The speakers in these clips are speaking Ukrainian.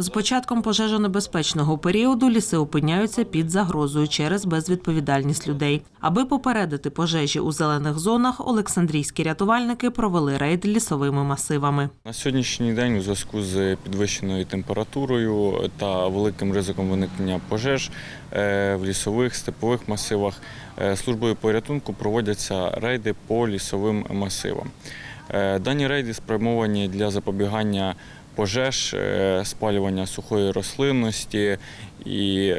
З початком пожежонебезпечного періоду ліси опиняються під загрозою через безвідповідальність людей. Аби попередити пожежі у зелених зонах, Олександрійські рятувальники провели рейд лісовими масивами. На сьогоднішній день у зв'язку з підвищеною температурою та великим ризиком виникнення пожеж е, в лісових степових масивах е, службою порятунку проводяться рейди по лісовим масивам. Е, Дані рейди спрямовані для запобігання пожеж, е, спалювання сухої рослинності і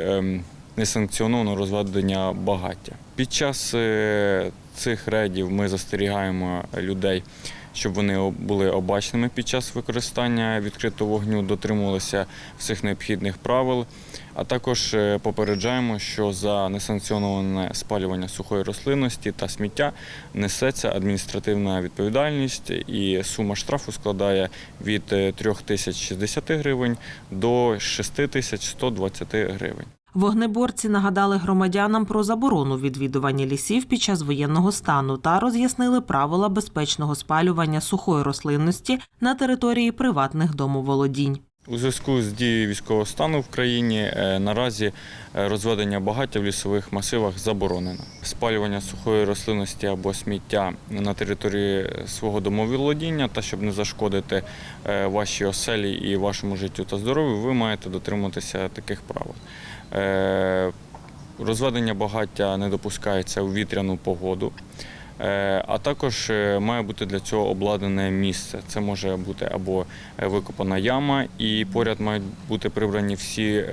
несанкціонованого розведення багаття. Під час е, цих рейдів ми застерігаємо людей, щоб вони були обачними під час використання відкритого вогню, дотримувалися всіх необхідних правил. А також е, попереджаємо, що за несанкціоноване спалювання сухої рослинності та сміття несеться адміністративна відповідальність, і сума штрафу складає від е, 3060 гривень до 6120 гривень. Вогнеборці нагадали громадянам про заборону відвідування лісів під час воєнного стану та роз'яснили правила безпечного спалювання сухої рослинності на території приватних домоволодінь. У зв'язку з дією військового стану в країні е, наразі е, розведення багаття в лісових масивах заборонено. Спалювання сухої рослинності або сміття на території свого домоволодіння та щоб не зашкодити е, вашій оселі і вашому життю та здоров'ю, ви маєте дотримуватися таких правил. Е, Розведення багаття не допускається у вітряну погоду. Е, А також е, має бути для цього обладнане місце. Це може бути або викопана яма, і поряд мають бути прибрані всі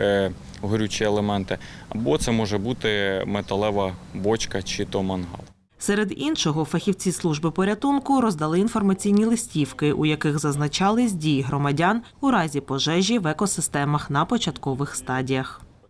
горючі елементи, або це може бути металева бочка чи то мангал. Серед іншого, фахівці служби порятунку роздали інформаційні листівки, у яких зазначались дії громадян у разі пожежі в екосистемах на початкових стадіях.